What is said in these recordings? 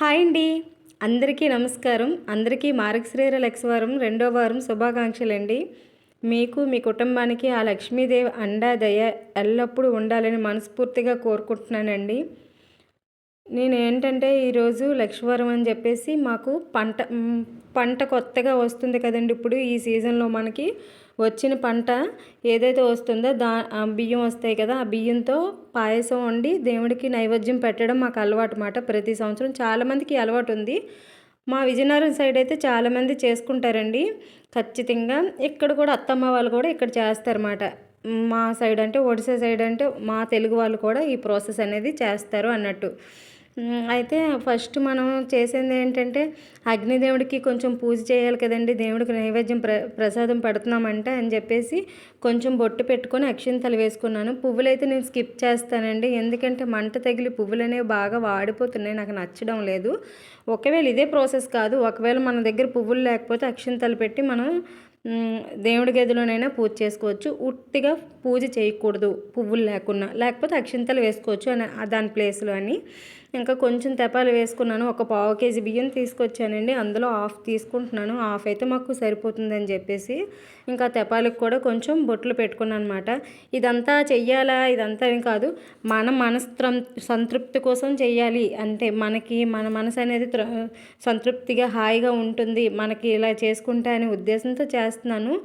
Hi అండి. అందరికీ నమస్కారం. అందరికీ మార్గశ్రీర లక్ష్వారం రెండో వారం శుభాకాంక్షలండి. మీకు మీ కుటుంబానికి ఆ లక్ష్మీదేవి అండా దయ ఎల్లప్పుడూ ఉండాలని మనస్ఫూర్తిగా కోరుకుంటున్నానండి. నేను ఏంటంటే ఈరోజు లక్ష్మీవారం అని చెప్పేసి మాకు పంట పంట కొత్తగా వస్తుంది కదండి. ఇప్పుడు ఈ సీజన్లో మనకి వచ్చిన పంట ఏదైతే వస్తుందో దా ఆ బియ్యం వస్తాయి కదా ఆ బియ్యంతో పాయసం వండి దేవుడికి నైవేద్యం పెట్టడం మాకు అలవాటు మాట. ప్రతి సంవత్సరం చాలామందికి అలవాటు ఉంది. మా విజయనగరం సైడ్ అయితే చాలామంది చేసుకుంటారండి. ఖచ్చితంగా ఇక్కడ కూడా అత్తమ్మ వాళ్ళు కూడా ఇక్కడ చేస్తారన్నమాట మా సైడ్ అంటే ఒడిశా సైడ్ అంటే మా తెలుగు వాళ్ళు కూడా ఈ ప్రాసెస్ అనేది చేస్తారు అన్నట్టు. అయితే ఫస్ట్ మనం చేసేది ఏంటంటే అగ్నిదేవుడికి కొంచెం పూజ చేయాలి కదండి. దేవుడికి నైవేద్యం ప్ర ప్రసాదం పెడుతున్నామంటే అని చెప్పేసి కొంచెం బొట్టు పెట్టుకొని అక్షింతలు వేసుకున్నాను. పువ్వులైతే నేను స్కిప్ చేస్తానండి. ఎందుకంటే మంట తగిలి పువ్వులు అనేవి బాగా వాడిపోతున్నాయి. నాకు నచ్చడం లేదు. ఒకవేళ ఇదే ప్రాసెస్ కాదు. ఒకవేళ మన దగ్గర పువ్వులు లేకపోతే అక్షింతలు పెట్టి మనం దేవుడి గదిలోనైనా పూజ చేసుకోవచ్చు. ఉట్టిగా పూజ చేయకూడదు పువ్వులు లేకున్నా. లేకపోతే అక్షింతలు వేసుకోవచ్చు అని దాని ప్లేస్లో అని. ఇంకా కొంచెం తెపాలు వేసుకున్నాను. ఒక పావు కేజీ బియ్యం తీసుకొచ్చానండి. అందులో హాఫ్ తీసుకుంటున్నాను. హాఫ్ అయితే మాకు సరిపోతుందని చెప్పేసి ఇంకా తెపాలకు కూడా కొంచెం బొట్లు పెట్టుకున్నాను అనమాట ఇదంతా చెయ్యాలా? ఇదంతా ఏం కాదు. మన మనస్త్రం సంతృప్తి కోసం చెయ్యాలి. అంటే మనకి మన మనసు అనేది త్ర- సంతృప్తిగా హాయిగా ఉంటుంది. మనకి ఇలా చేసుకుంటా అనే ఉద్దేశంతో చేస్తున్నాను.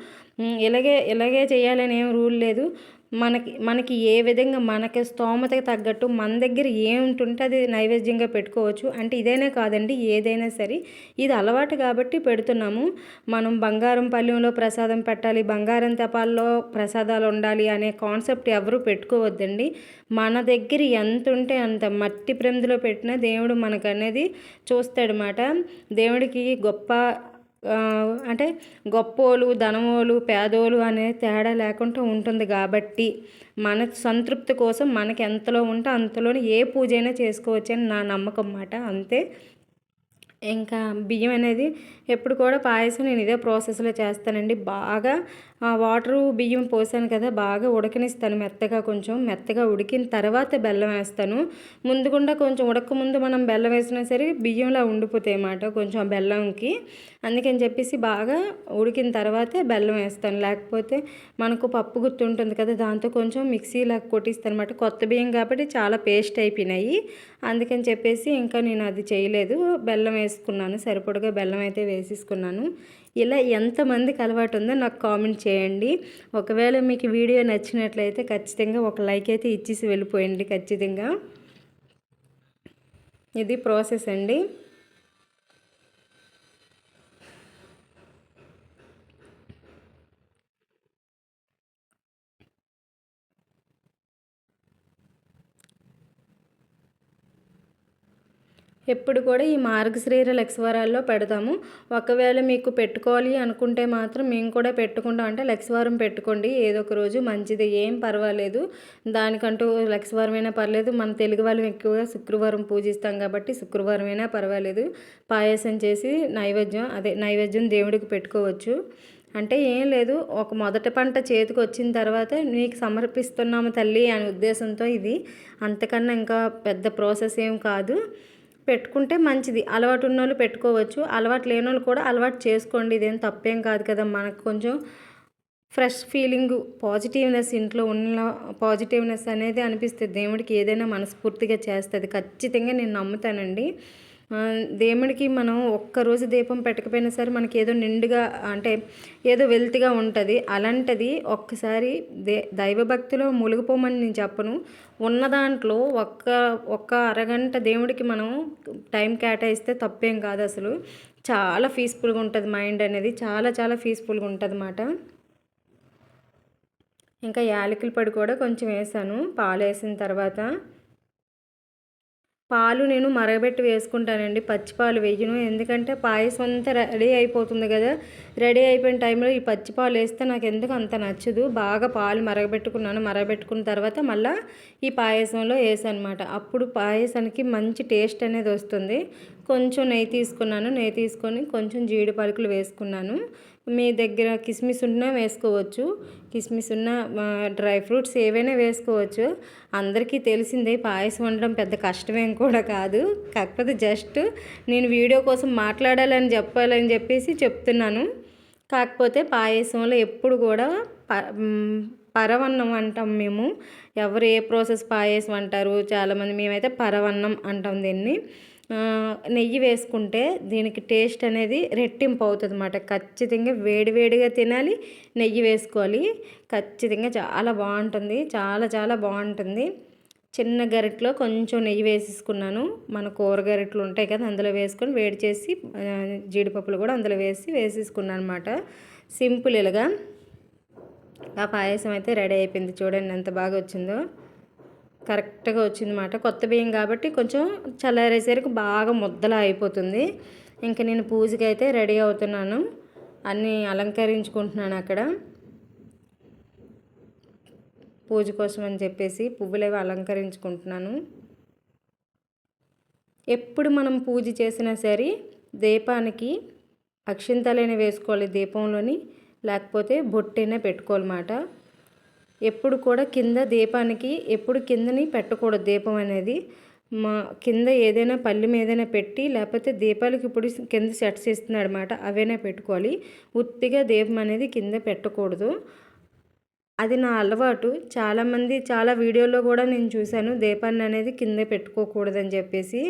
ఇలాగే ఇలాగే చేయాలని ఏం రూల్ లేదు. మనకి మనకి ఏ విధంగా మనకి స్తోమతకి తగ్గట్టు మన దగ్గర ఏముంటుంటే అది నైవేద్యంగా పెట్టుకోవచ్చు. అంటే ఇదైనా కాదండి ఏదైనా సరే. ఇది అలవాటు కాబట్టి పెడుతున్నాము. మనం బంగారం పల్లెంలో ప్రసాదం పెట్టాలి బంగారం తపాల్లో ప్రసాదాలు ఉండాలి అనే కాన్సెప్ట్ ఎవరు పెట్టుకోవద్దండి. మన దగ్గర ఎంత ఉంటే అంత మట్టి ప్రెమిదిలో పెట్టిన దేవుడు మనకనేది చూస్తాడనమాట దేవుడికి గొప్ప అంటే గొప్పోలు ధనమోలు పేదోలు అనే తేడా లేకుండా ఉంటుంది కాబట్టి మన సంతృప్తి కోసం మనకి ఎంతలో ఉంటే అంతలోనే ఏ పూజ అయినా చేసుకోవచ్చు అని నా నమ్మకం మాట. అంతే. ఇంకా బియ్యం అనేది ఎప్పుడు కూడా పాయసం నేను ఇదే ప్రాసెస్లో చేస్తానండి. బాగా ఆ వాటరు బియ్యం పోసాను కదా బాగా ఉడకనిస్తాను మెత్తగా కొంచెం. మెత్తగా ఉడికిన తర్వాత బెల్లం వేస్తాను. ముందుగుండా కొంచెం ఉడక ముందు మనం బెల్లం వేసినా సరే బియ్యంలా ఉండిపోతాయి అన్నమాట కొంచెం ఆ బెల్లంకి. అందుకని చెప్పేసి బాగా ఉడికిన తర్వాతే బెల్లం వేస్తాను. లేకపోతే మనకు పప్పు గుర్తు ఉంటుంది కదా దాంతో కొంచెం మిక్సీలా కొట్టిస్తాను అనమాట కొత్త బియ్యం కాబట్టి చాలా పేస్ట్ అయిపోయినాయి. అందుకని చెప్పేసి ఇంకా నేను అది చేయలేదు. బెల్లం వేసుకున్నాను. సరిపడగా బెల్లం అయితే వేసేసుకున్నాను. ఇలా ఎంతమందికి అలవాటు ఉందో నాకు కామెంట్ చేయండి. ఒకవేళ మీకు వీడియో నచ్చినట్లయితే ఖచ్చితంగా ఒక లైక్ అయితే ఇచ్చేసి వెళ్ళిపోయండి ఖచ్చితంగా. ఇది ప్రాసెస్ అండి. ఎప్పుడు కూడా ఈ మార్గశ్రీర లక్స్వరాల్లో పెడతాము. ఒకవేళ మీకు పెట్టుకోవాలి అనుకుంటే మాత్రం మేము కూడా పెట్టుకుంటాం. అంటే లక్స్వరం పెట్టుకోండి. ఏదో ఒక రోజు మంచిది. ఏం పర్వాలేదు. దానికంటూ లక్ష్వారం పర్లేదు. మన తెలుగు వాళ్ళం ఎక్కువగా శుక్రవారం పూజిస్తాం కాబట్టి శుక్రవారం అయినా పర్వాలేదు. పాయసం చేసి నైవేద్యం అదే నైవేద్యం దేవుడికి పెట్టుకోవచ్చు. అంటే ఏం లేదు. ఒక మొదటి పంట చేతికి వచ్చిన తర్వాత నీకు సమర్పిస్తున్నాము తల్లి అనే ఉద్దేశంతో ఇది. అంతకన్నా ఇంకా పెద్ద ప్రాసెస్ ఏం కాదు. పెట్టుకుంటే మంచిది. అలవాటు ఉన్న వాళ్ళు పెట్టుకోవచ్చు. అలవాటు లేని వాళ్ళు కూడా అలవాటు చేసుకోండి. ఇదేం తప్పేం కాదు కదా. మనకు కొంచెం ఫ్రెష్ ఫీలింగ్ పాజిటివ్నెస్ ఇంట్లో ఉన్న పాజిటివ్నెస్ అనేది అనిపిస్తుంది. దేవుడికి ఏదైనా మనస్ఫూర్తిగా చేస్తుంది. ఖచ్చితంగా నేను నమ్ముతానండి. దేవుడికి మనం ఒక్కరోజు దీపం పెట్టకపోయినా సరే మనకి ఏదో నిండుగా అంటే ఏదో వెల్తిగా ఉంటుంది. అలాంటిది ఒక్కసారి దే దైవభక్తిలో మునిగిపోమని నేను చెప్పను. ఉన్న దాంట్లో ఒక్క ఒక్క అరగంట దేవుడికి మనం టైం కేటాయిస్తే తప్పేం కాదు అసలు. చాలా పీస్ఫుల్గా ఉంటుంది మైండ్ అనేది. చాలా చాలా పీస్ఫుల్గా ఉంటుంది అన్నమాట. ఇంకా యాలకుల పొడి కూడా కొంచెం వేసాను. పాలు వేసిన తర్వాత పాలు నేను మరగబెట్టి వేసుకుంటానండి. పచ్చిపాలు వేయను. ఎందుకంటే పాయసం అంతా రెడీ అయిపోతుంది కదా. రెడీ అయిపోయిన టైంలో ఈ పచ్చిపాలు వేస్తే నాకు ఎందుకు అంత నచ్చదు. బాగా పాలు మరగబెట్టుకున్నాను. మరగబెట్టుకున్న తర్వాత మళ్ళీ ఈ పాయసంలో వేసానమాట. అప్పుడు పాయసానికి మంచి టేస్ట్ అనేది వస్తుంది. కొంచెం నెయ్యి తీసుకున్నాను. నెయ్యి తీసుకొని కొంచెం జీడి పలుకులు వేసుకున్నాను. మీ దగ్గర కిస్మిస్ ఉన్నా వేసుకోవచ్చు. కిస్మిస్ ఉన్న డ్రై ఫ్రూట్స్ ఏవైనా వేసుకోవచ్చు. అందరికీ తెలిసిందే పాయసం వండడం పెద్ద కష్టమేం కూడా కాదు. కాకపోతే జస్ట్ నేను వీడియో కోసం మాట్లాడాలని చెప్పాలని చెప్పేసి చెప్తున్నాను. కాకపోతే పాయసంలో ఎప్పుడు కూడా ప పరవన్నం అంటాం మేము. ఎవరు ఏ ప్రాసెస్ పాయసం అంటారు? చాలామంది మేమైతే పరవన్నం అంటాం దీన్ని. నెయ్యి వేసుకుంటే దీనికి టేస్ట్ అనేది రెట్టింపు అవుతుంది అనమాట ఖచ్చితంగా వేడివేడిగా తినాలి నెయ్యి వేసుకోవాలి. ఖచ్చితంగా చాలా బాగుంటుంది చాలా చాలా బాగుంటుంది. చిన్న గరిటలో కొంచెం నెయ్యి వేసేసుకున్నాను. మన కూర గరిటలు ఉంటాయి కదా అందులో వేసుకొని వేడి చేసి జీడిపప్పులు కూడా అందులో వేసి వేసేసుకున్నాను అనమాట సింపుల్ ఇలాగా. ఆ పాయసం అయితే రెడీ అయిపోయింది చూడండి ఎంత బాగా వచ్చిందో. కరెక్ట్గా వచ్చిందన్నమాట. కొత్త బియ్యం కాబట్టి కొంచెం చల్లారేసరికి బాగా ముద్దలా అయిపోతుంది. ఇంకా నేను పూజకి అయితే రెడీ అవుతున్నాను. అన్నీ అలంకరించుకుంటున్నాను అక్కడ. పూజ కోసం అని చెప్పేసి పువ్వులేవి అలంకరించుకుంటున్నాను. ఎప్పుడు మనం పూజ చేసినా సరే దీపానికి అక్షింతలైన వేసుకోవాలి దీపంలోని లేకపోతే బొట్టైనా పెట్టుకోవాలన్నమాట. ఎప్పుడు కూడా కింద దీపానికి ఎప్పుడు కిందని పెట్టకూడదు దీపం అనేది. మా కింద ఏదైనా పళ్ళెం ఏదైనా పెట్టి లేకపోతే దీపాలకి ఇప్పుడు కింద సెట్స్ ఇస్తున్నాడు అనమాట అవైనా పెట్టుకోవాలి. ఉత్తిగా దీపం అనేది కింద పెట్టకూడదు. అది నా అలవాటు. చాలామంది చాలా వీడియోలో కూడా నేను చూశాను దీపాన్ని అనేది కింద పెట్టుకోకూడదని చెప్పేసి.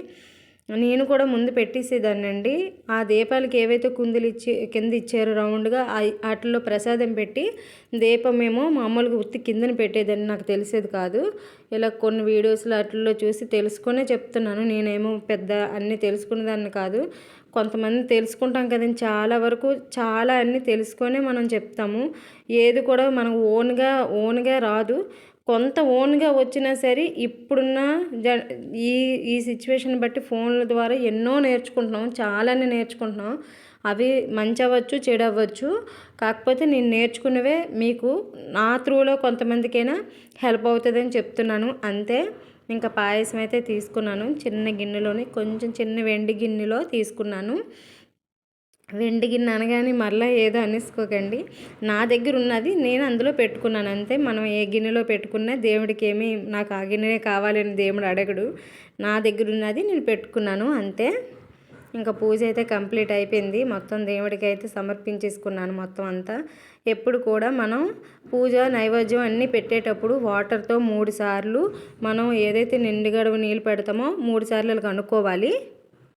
నేను కూడా ముందు పెట్టేసేదాన్నండి. ఆ దీపాలకి ఏవైతే కుందులు ఇచ్చి కింద ఇచ్చారో రౌండ్గా వాటిలో ప్రసాదం పెట్టి దీపం ఏమో మామూలుగా ఉత్తి కిందన పెట్టేదని నాకు తెలిసేది కాదు. ఇలా కొన్ని వీడియోస్లో వాటిల్లో చూసి తెలుసుకునే చెప్తున్నాను. నేనేమో పెద్ద అన్నీ తెలుసుకునేదాన్ని కాదు. కొంతమంది తెలుసుకుంటాం కదండి. చాలా వరకు చాలా అన్నీ తెలుసుకొనే మనం చెప్తాము. ఏది కూడా మనం ఓన్గా ఓన్గా రాదు. కొంత ఓన్గా వచ్చినా సరే ఇప్పుడున్న జ ఈ ఈ సిచ్యువేషన్ బట్టి ఫోన్ల ద్వారా ఎన్నో నేర్చుకుంటున్నాం చాలానే నేర్చుకుంటున్నాం. అవి మంచి అవ్వచ్చు చెడు అవ్వచ్చు. కాకపోతే నేను నేర్చుకున్నవే మీకు నా త్రూలో కొంతమందికైనా హెల్ప్ అవుతుందని చెప్తున్నాను. అంతే. ఇంకా పాయసం అయితే తీసుకున్నాను. చిన్న గిన్నెలోని కొంచెం చిన్న వెండి గిన్నెలో తీసుకున్నాను. వెండి గిన్నె అనగానే మళ్ళీ ఏదో అనేసుకోకండి. నా దగ్గర ఉన్నది నేను అందులో పెట్టుకున్నాను. అంతే మనం ఏ గిన్నెలో పెట్టుకున్నా దేవుడికి ఏమి నాకు ఆ గిన్నెనే కావాలని దేవుడు అడగడు. నా దగ్గర ఉన్నది నేను పెట్టుకున్నాను. అంతే. ఇంకా పూజ అయితే కంప్లీట్ అయిపోయింది. మొత్తం దేవుడికి అయితే సమర్పించేసుకున్నాను మొత్తం అంతా. ఎప్పుడు కూడా మనం పూజ నైవేద్యం అన్నీ పెట్టేటప్పుడు వాటర్తో మూడు సార్లు మనం ఏదైతే నిండుగడవ నీళ్ళు పెడతామో మూడు సార్లు కనుక్కోవాలి.